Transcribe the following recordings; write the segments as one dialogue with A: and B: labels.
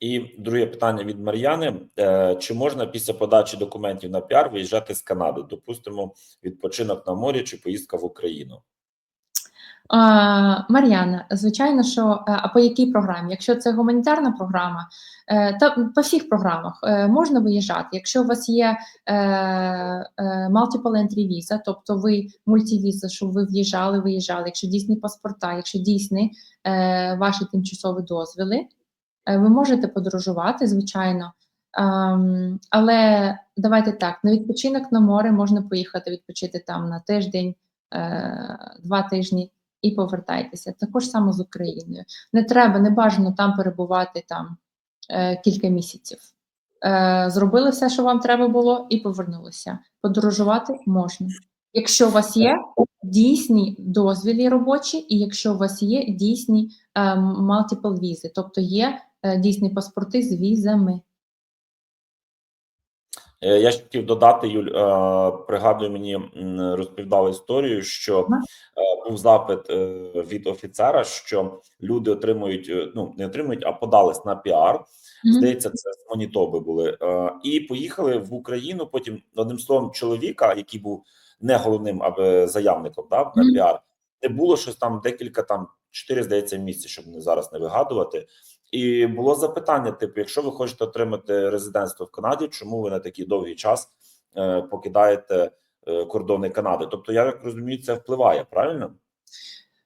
A: І друге питання від Мар'яни: Е, чи можна після подачі документів на піар виїжджати з Канади? Допустимо, відпочинок на морі чи поїздка в Україну?
B: Мар'яна, звичайно, що е, а по якій програмі? Якщо це гуманітарна програма, е, та по всіх програмах можна виїжджати. Якщо у вас є multiple entry visa, тобто ви мультивіза, що ви в'їжджали, виїжджали, якщо дійсні паспорта, якщо дійсні ваші тимчасові дозвіли, ви можете подорожувати, звичайно. Ем, але давайте так: на відпочинок на море можна поїхати відпочити там на тиждень, е, два тижні і повертайтеся. Також само з Україною. Не треба, не бажано там перебувати там е, кілька місяців. Е, зробили все, що вам треба було, і повернулися. Подорожувати можна. Якщо у вас є дійсні дозвілі робочі, і якщо у вас є дійсні е, multiple візи, тобто є е, дійсні паспорти з візами.
A: Е, Я ще хотів додати, Юль, е, пригадую, мені розповідали історію, що е, був запит е, від офіцера, що люди отримують, е, ну не отримують, а подались на піар. Здається, це з Манітоби були. Е, І поїхали в Україну. Потім одним словом, чоловіка, який був не головним, аби заявником, да, на піар, не було щось там декілька там чотири, здається, місяці, щоб не зараз не вигадувати. І було запитання: типу, якщо ви хочете отримати резидентство в Канаді, чому ви на такий довгий час е, покидаєте е, кордони Канади? Тобто, я як розумію, це впливає, правильно?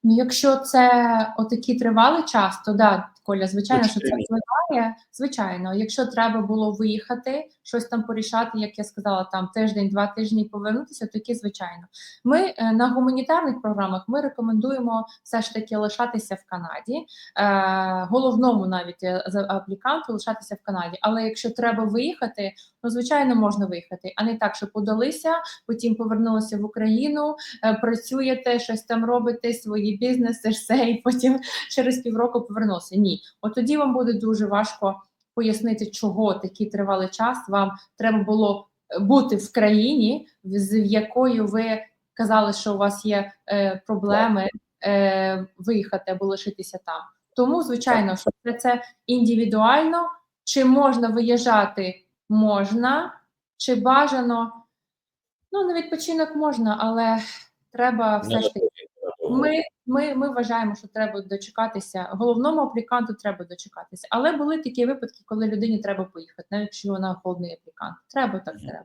B: Ну, якщо це отакий тривалий час, то да, Коля, звичайно, що це впливає. Звичайно, якщо треба було виїхати, щось там порішати, як я сказала, там тиждень, два тижні повернутися, то таки звичайно. Ми е, на гуманітарних програмах ми рекомендуємо все ж таки лишатися в Канаді, е, головному навіть е, за- апліканту лишатися в Канаді. Але якщо треба виїхати, ну звичайно можна виїхати, а не так, що подалися, потім повернулися в Україну, е, працюєте, щось там робите, свої бізнеси, все, і потім через півроку повернувся. Ні, от тоді вам буде дуже важко пояснити, чого такий тривалий час вам треба було е, бути в країні, з якою ви казали, що у вас є е, проблеми е, виїхати або лишитися там. Тому, звичайно, що це, це індивідуально. Чи можна виїжджати? Можна, чи бажано? Ну, на відпочинок можна, але треба все ж таки. Ми, ми, ми вважаємо, що треба дочекатися. Головному апліканту треба дочекатися. Але були такі випадки, коли людині треба поїхати, навіть якщо вона холодний аплікант. Треба так треба.